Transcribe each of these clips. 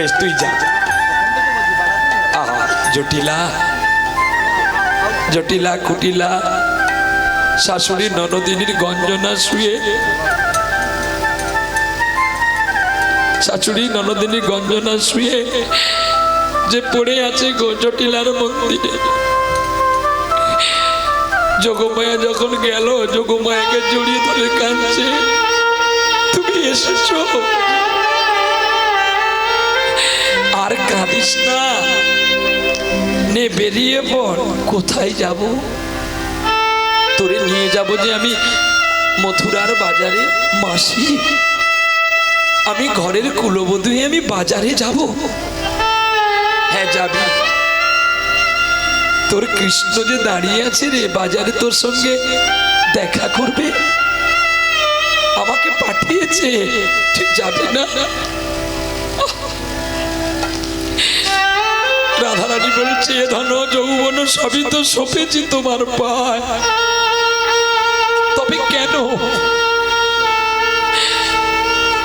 বেশ, তুই যা। জটিলা। জটিলা কুটিলা শাশুড়ি ননদিনীর গঞ্জনা শুয়ে। শাশুড়ি ননদিনী গঞ্জনা শুয়ে যে পড়ে আছে জটিলার মন্দিরে। যোগমায়া যখন গেল, যোগমায়াকে জড়িয়ে ধরে কাঁদছে। তুমি এসেছ। কাঁদিস না। নে, বেরিয়ে পড়, কোথায় যাব? তোরে নিয়ে যাব যে আমি মথুরার বাজারে, মাসি। আমি ঘরের কুলবধূ আমি বাজারে যাব। হ্যাঁ যাবি। তোর কৃষ্ণ যে দাঁড়িয়ে আছে রে, বাজারে তোর সঙ্গে দেখা করবে। আমাকে পাঠিয়েছে। তুই যাবি না? "এ ধন যৌবন সবই তো সপেছি তোমার পায়। তবে কেন?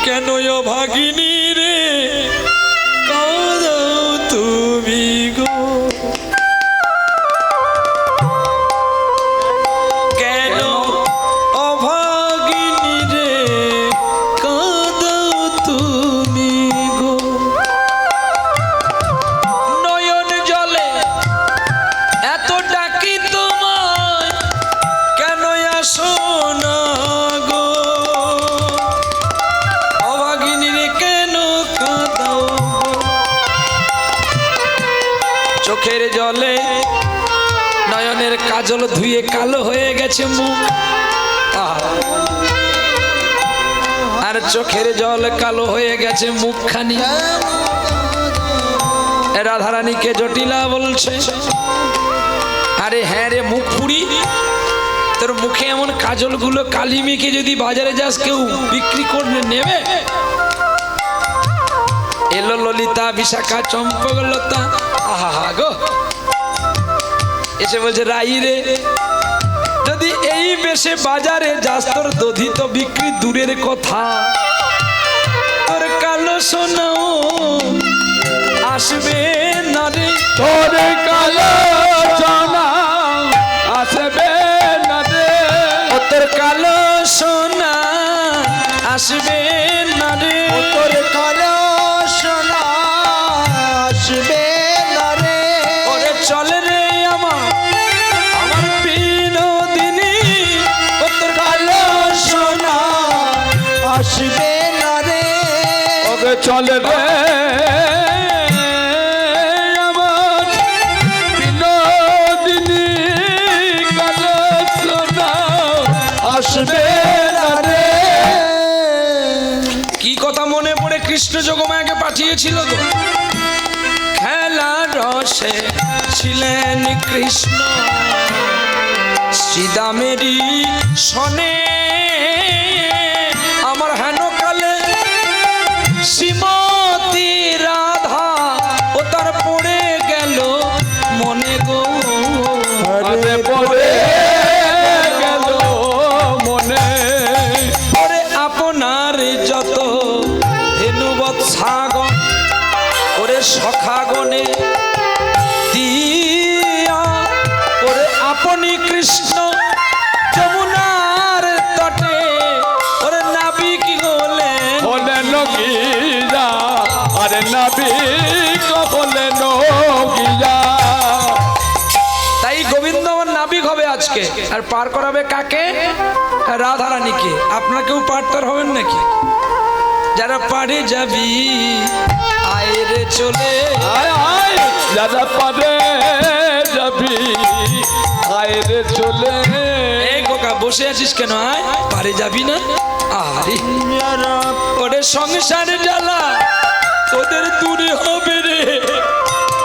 কেন ভাগিনী রে? কাউ তুমি গো। কাজল ধুয়ে কালো হয়ে গেছে মুখ। আর চোখের জল কালো হয়ে গেছে মুখখানি। রাধারানীকে জটিলা বলছে, আরে হ্যাঁ রে মুখ পুরি তোর মুখে এমন কাজলগুলো কালি মেখে যদি বাজারে যাস, কেউ বিক্রি করলে নেবে? এলো ললিতা, বিশাখা চম্পক লতা আহা গো। এসে বলছে রাই রে যদি এই বেশে বাজারে যাস তোর দধি তো বিক্রি দূরের কথা। তোর কালো সোনাও আসবে না রে। তোর কালো জানা আসবে না রে। তোর কালো সোনা আসবে ওকে চলে রে আমার বিনোদিনী কালো সোনা আসবে কি কথা মনে পড়ে কৃষ্ণ যোগমায়াকে পাঠিয়েছিল তো? খেলা রসে ছিলেন কৃষ্ণ। শ্রীদামেরই সনে আমার হেন তাই গোবিন্দ আমার নাবিক হবে আজকে। আর পার করাবে কাকে? রাধারানীকে। আপনাকেও পারতার হবেন নাকি? যারা পারে যাবি আয় রে চলে। যারা পারে যাবি আয় রে চলে। এই খোকা বসে আছিস কেন? আয় পারে যাবি না? আরে ওরে সংসার জ্বালা। তোদের দূরে হবে রে।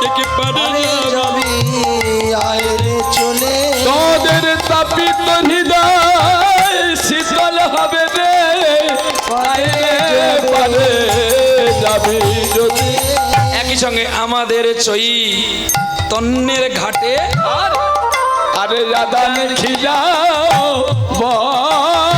একে পারে আরে যাবি। আয় রে চলে। তোদের তাপিত হৃদয় শীতল হবে রে। আয় রে পারে যাবি যদি। একই সঙ্গে আমাদের চই তন্নের ঘাটে। আরে? রাধা খিলাও সুরে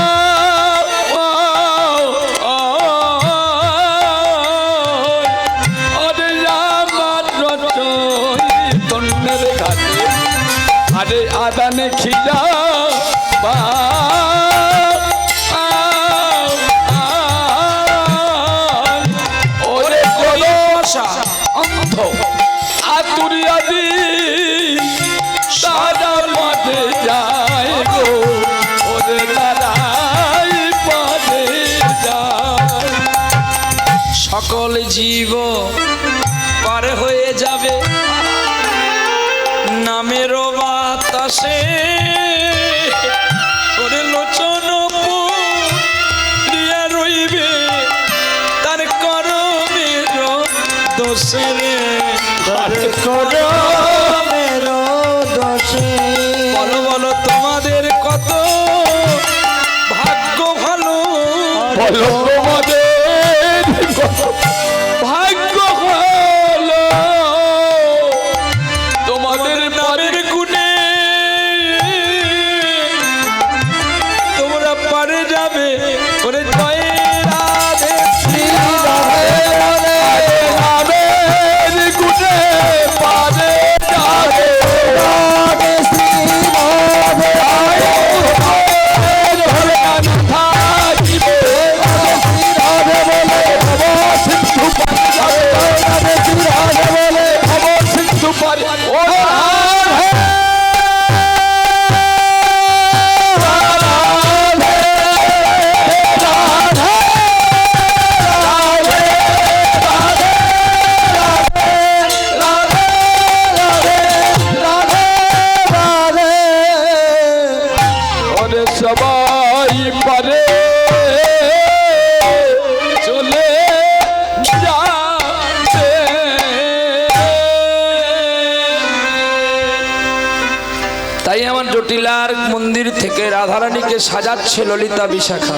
তোমাকে সাজাচ্ছে ললিতা বিশাখা।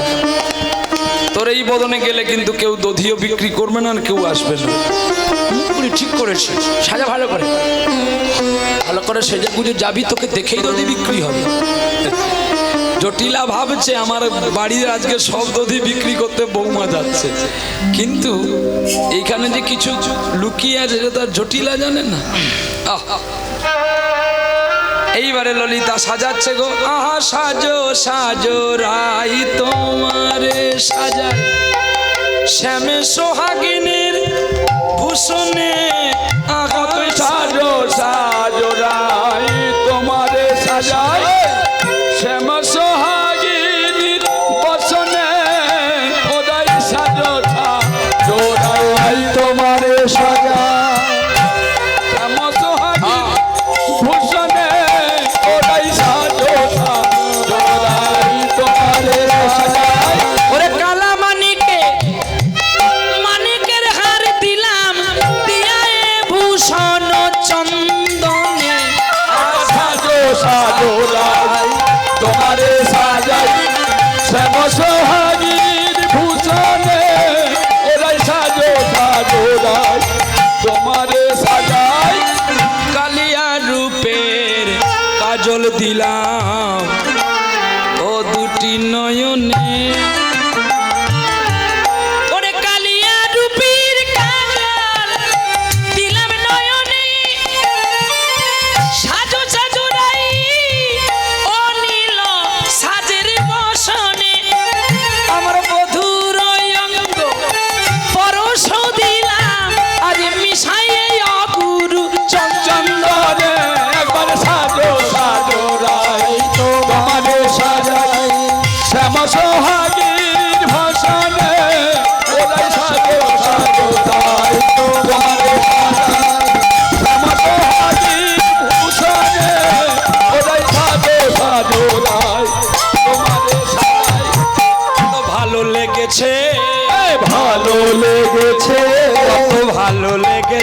তোর এই বদনে গেলে কিন্তু কেউ দধিও বিক্রি করবে না কেউ আসবে না। ঠিক করেছে। সাজা ভালো করে। ভালো করে সেজে গুজে যাবি, তোকে দেখেই দধি বিক্রি হবে। জটিলা ভাবছে আমার বাড়ির আজকে সব দধি বিক্রি করতে বৌমা যাচ্ছে। কিন্তু এইখানে যে কিছু লুকিয়ে আছে তার জটিলা জানে না। আহ এইবারে ললিতা সাজাচ্ছে গো। আহা, সাজো সাজো, রাই তোমারে সাজা শ্যামে সোহাগিনীর ভূষণে আহা সাজো সাজ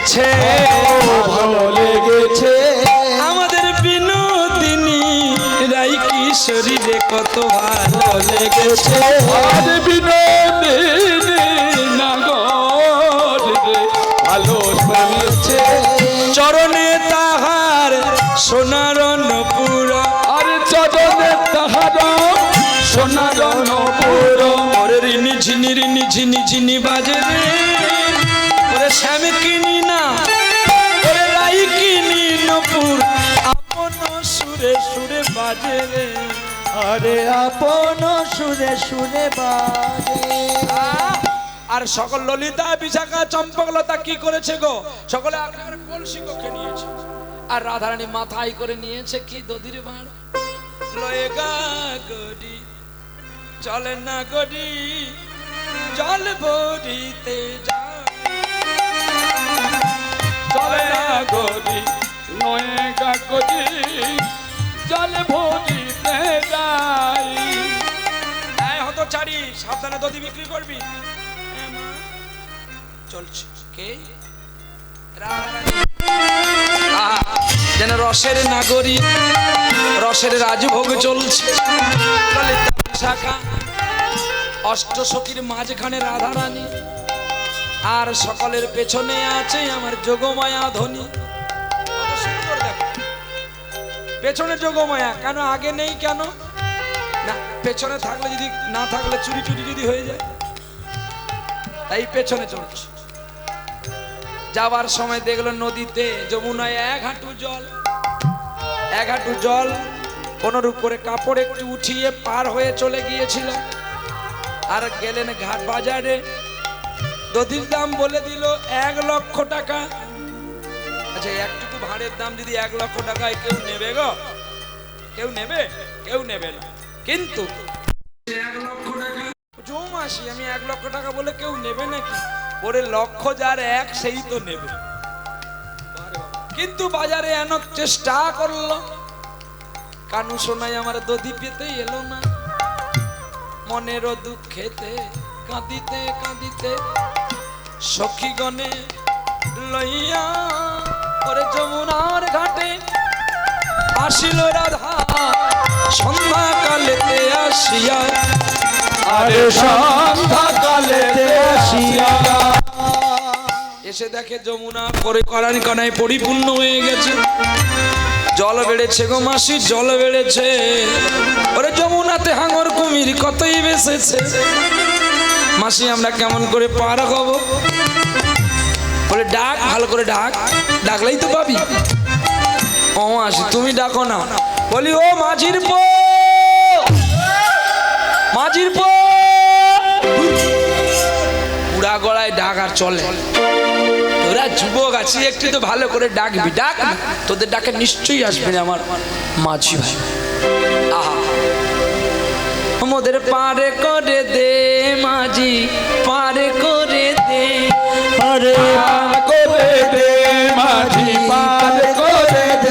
গেছে ভালো লেগেছে। আমাদের বিনোদিনী রাই কিশোরীরে কত ভালো লেগেছে। আর বিনোদিনী নাগর ভালো লেগেছে চরণে তাহার সোনার অন্নপুরা আর চরণে তাহার সোনার অন্নপুরা ঝিনি ঝিনি ঝিনি বাজে। বাজে আরে আপন সুরে সুরে বাজে। আর সকল ললিতা বিশাখা চম্পকলতা কি করেছে গো? সকলে আপনার কলসি কক্ষে নিয়েছে? আর রাধারানী মাথায় করে নিয়েছে কি দধির ভাঁড় লয়ে গা গড়ি, চলে না গড়ি, জল ভরিতে যা। চলে না গরি গা কাকজি কে? যেন রসের নাগরী, রসের রাজভোগ চলছে। শাখা অষ্টসখীর মাঝখানে রাধারানী। আর সকলের পেছনে আছে আমার যোগমায়া দেখো পেছনে যোগমায়া কেন? আগে নেই কেন? না, পেছনে থাকলে যদি, না থাকলে চুরি চুরি যদি হয়ে যায়। তাই পেছনে চলছে। যাবার সময় দেখল নদীতে যমুনায় এক হাঁটু জল। এক হাঁটু জল, কোনরূপ করে কাপড় একটু উঠিয়ে পার হয়ে চলে গিয়েছিল। আর গেলেন ঘাট বাজারে। দধির দাম বলে দিল এক লক্ষ টাকা। আচ্ছা একটুকু ভাঁড়ের দাম যদি এক লক্ষ টাকায় কেউ নেবে গো? কেউ নেবে? কেউ নেবে না। কিন্তু জৌমাসি আমি এক লক্ষ টাকা বলে কেউ নেবে নাকি? ওরে লক্ষ যার এক, সেই তো নেবে। কিন্তু বাজারে এন চেষ্টা করল। কানু শোনাই আমার দধি পেতে এলো না। মনের দুঃখেতে, কাঁদিতে কাঁদিতে সখীগণে লইয়া ওরে যমুনার ঘাটে আসিল রাধা। আসিয়া, আরে আসিয়া। এসে দেখে যমুনা করে করানি কনায় পরিপূর্ণ হয়ে গেছে। জল বেড়েছে গো মাসি, জল বেড়েছে। ওরে যমুনাতে হাঙর কুমির কতই বেসেছে মাসি, আমরা কেমন করে পার হব? বলে, ডাক, ভালো করে ডাক। ডাকলেই তো পাবি। ও মাসি, তুমি ডাকো না। বলি, ও মাঝির পো মাঝির পো পুরা গলায় ডাক আর চলে। তোরা যুবক আছি, একটু তো ভালো করে ডাকবি। ডাক তোদের ডাকে নিশ্চয়ই আসবে আমার মাঝি ভাই। আহা। মোদের পারে করে দে মাঝি, পারে করে আরে পার করে দে মাঝি পার করে দে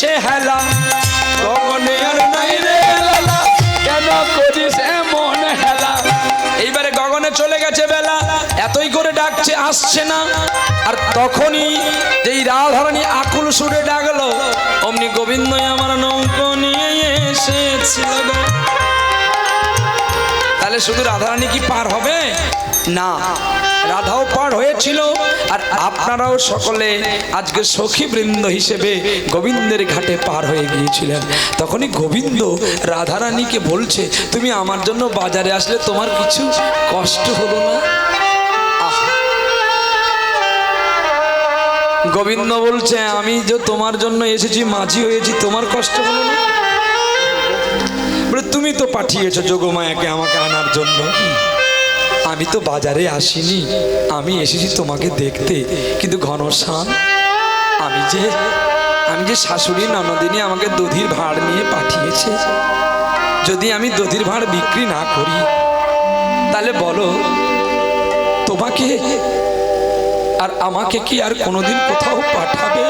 মিছে হেলা। গগনে আর নাই রে বেলা কেন করিস এমন হেলা? এইবারে গগনে চলে গেছে বেলা, এতই করে ডাকছে, আসছে না। আর তখনই যেই রাধারানী আকুল সুরে ডাকলো, অমনি গোবিন্দ আমার নৌকো নিয়ে এসেছিল। তাহলে শুধু রাধারানী কি পার হবে? না। রাধাও পার হয়েছিল। আর আপনারাও সকলে আজকে সখী বৃন্দ হিসেবে গোবিন্দের ঘাটে পার হয়ে গিয়েছিলেন। তখনই গোবিন্দ রাধারানীকে বলছে, তুমি আমার জন্য বাজারে আসলে তোমার কিছু কষ্ট হলো না। গোবিন্দ বলছে, আমি যে তোমার জন্য এসেছি, মাঝি হয়েছি, তোমার কষ্ট হলো না? তুমি তো পাঠিয়েছো যোগমায়াকে আমাকে আনার জন্য। আমি তো বাজারে আসিনি। আমি এসেছি তোমাকে দেখতে। কিন্তু ঘনশ্যাম আমি যে আমি যে শাশুড়ি ননদিনী আমাকে দধির ভাড় নিয়ে পাঠিয়েছে। যদি আমি দধির ভাড় বিক্রি না করি, তাহলে বলো, তোমাকে আর আমাকে কি আর কোনোদিন কোথাও পাঠাবে?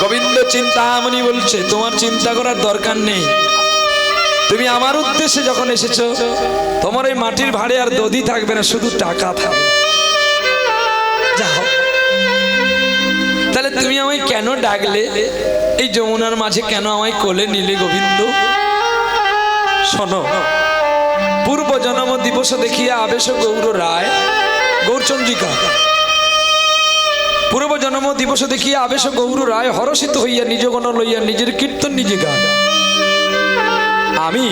গোবিন্দ চিন্তামণি বলছে, তোমার চিন্তা করার দরকার নেই। তুমি আমার উদ্দেশ্যে যখন এসেছ, তোমার এই মাটির ভাড়ে আর দধি থাকবে না, শুধু টাকা থাকবে। তাহলে তুমি আমায় কেন ডাকলে? এই যমুনার মাঝে কেন আমায় কোলে নিলে গোবিন্দ? শোনো, পূর্ব জন্ম দিবস দেখিয়া আবেশ গৌর রায়, গৌরচন্দ্রিকা। পূর্ব জন্ম দিবস দেখিয়া আবেশ গৌর রায় হরষিত হইয়া নিজ গণ লইয়া নিজের কীর্তন নিজে গান আমি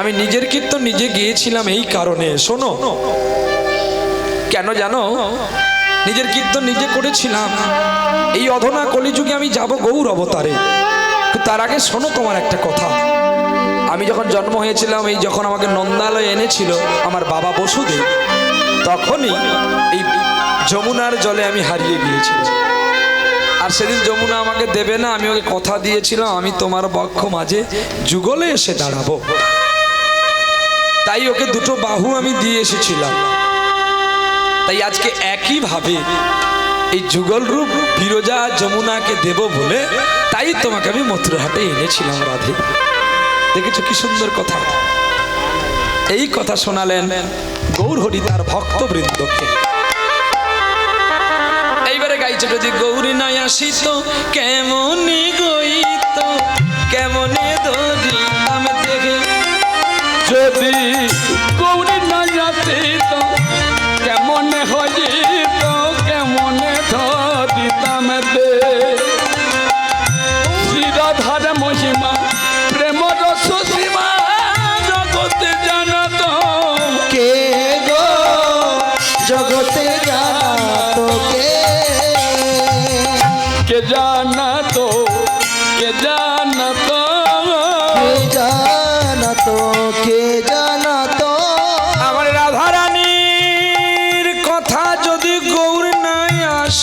আমি নিজের কীর্তন নিজে গিয়েছিলাম এই কারণে। শোনো, কেন জানো? নিজের কীর্তন নিজে করেছিলাম। এই অধনা কলিযুগে আমি যাব গৌর অবতারে তার আগে শোনো তোমার একটা কথা। আমি যখন জন্ম হয়েছিলাম, এই যখন আমাকে নন্দালয়ে এনেছিল আমার বাবা বসুদেব, তখনই এই যমুনার জলে আমি হারিয়ে গিয়েছিলাম। আর সেদিন যমুনা আমাকে দেবে না, আমি ওকে কথা দিয়েছিলাম, আমি তোমার বক্ষ মাঝে যুগলে এসে দাঁড়াবো। তাই ওকে দুটো বাহু আমি দিয়ে এসেছিলাম। তাই আজকে একইভাবে এই যুগল রূপ ফিরোজা যমুনাকে দেব বলে তাই তোমাকে আমি মথুরাহাটে এনেছিলাম, রাধে। দেখেছ কি সুন্দর কথা? এই কথা শোনালেন গৌরহরি তার ভক্তবৃন্দকে। যদি গৌরী নাই আসিত কেমনে গইত? কেমনে আমি দেখে যদি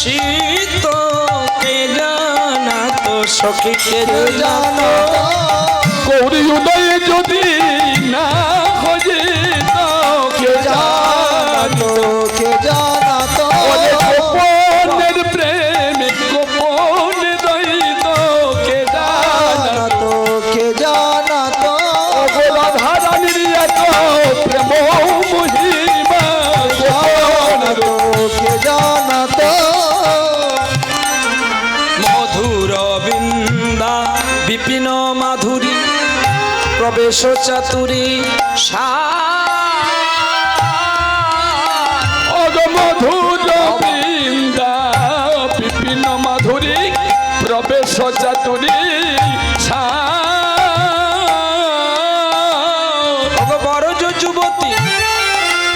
আসিত কে জানা তো সখী কে কে জানা। গৌরী উদয় যদি না খোঁজিত কে জানো। কে জানাতো প্রবেশ চাতুরী মধুর বৃন্দা বিপিন মাধুরী প্রবেশ চাতুরী যুবতী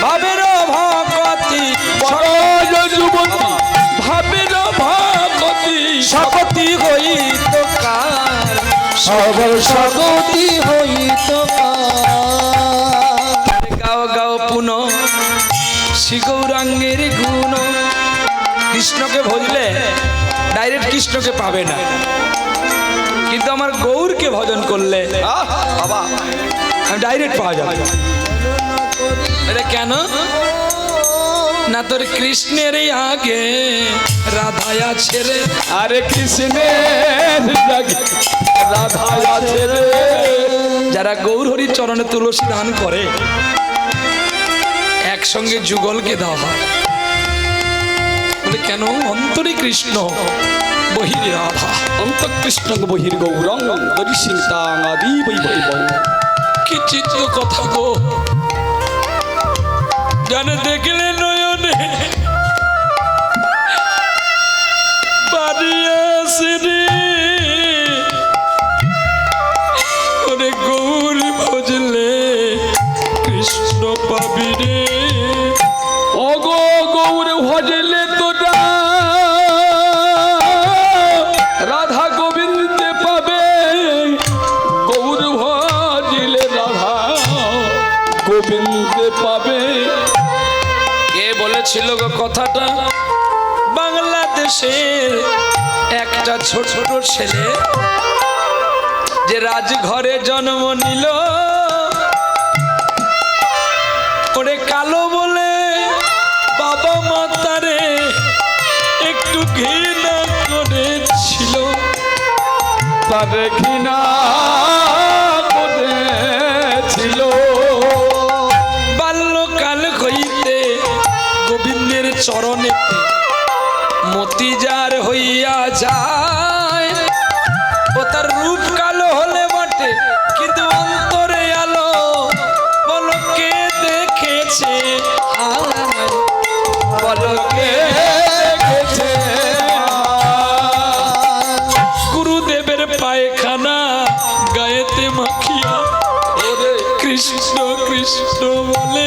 ভাবের ভকতি যুবতী ভাবের ভাগতি শপতি হইত সবল স্বগতি হইত গাও গাও পুন শ্রী গৌরাঙ্গের গুণ। কৃষ্ণকে ভজলে ডাইরেক্ট কৃষ্ণকে পাবে না। কিন্তু আমার গৌরকে ভজন করলে বাবা। আমি ডাইরেক্ট পাওয়া যাবে। এটা কেন? না তোর কৃষ্ণের আগে রাধায় আছে রে। আরে কৃষ্ণের জাগে রাধা আছে রে। যারা গৌর হরির চরণে তুলসী দান করে একসঙ্গে যুগলকে দেওয়া হয়। বলে কেন? অন্তরে কৃষ্ণ বহিরে রাধা অন্তকৃষ্ণ বহির গৌরং দরিসিংতাং আদি বৈ বৈব কি চিত্র কথা গো। জানে দেখলে নয়নে বাড়ি আসে কথাটা বাংলাদেশের একটা ছোট ছোট ছেলে যে রাজঘরে জন্ম নিল। ওরে কালো বলে বাবা মা তারে একটু ঘৃণা করেছিল। তারে ঘৃণা করেছিল। গোবিন্দের চরণেতে মতি যার হইয়া যায় ও তার রূপ কালো হলে বটে কিন্তু অন্তরে আলো বলো কে দেখেছে আয়, বলো কে দেখেছে গুরুদেবের পায়খানা গায়েতে মাখিয়া কৃষ্ণ কৃষ্ণ বলে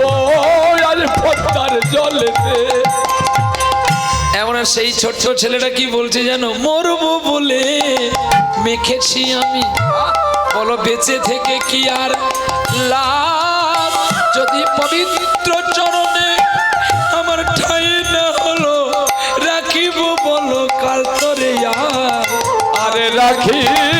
জলেতে। এমন আর সেই ছোট্ট ছেলেটা কি বলছে জানো? মরবো বলে মেখেছি আমি। বলো বেঁচে থেকে কি আর লাভ? যদি পবিত্র চরণে আমার ঠাই না হলো রাখিব বলো কাল তরে আরে। রাখিব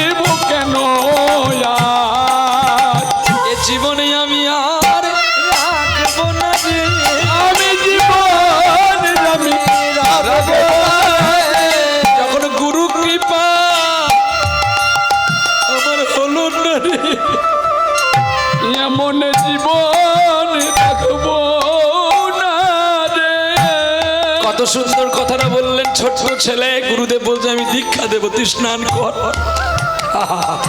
বলছে আমি দীক্ষা দেবো তুই স্নান কর।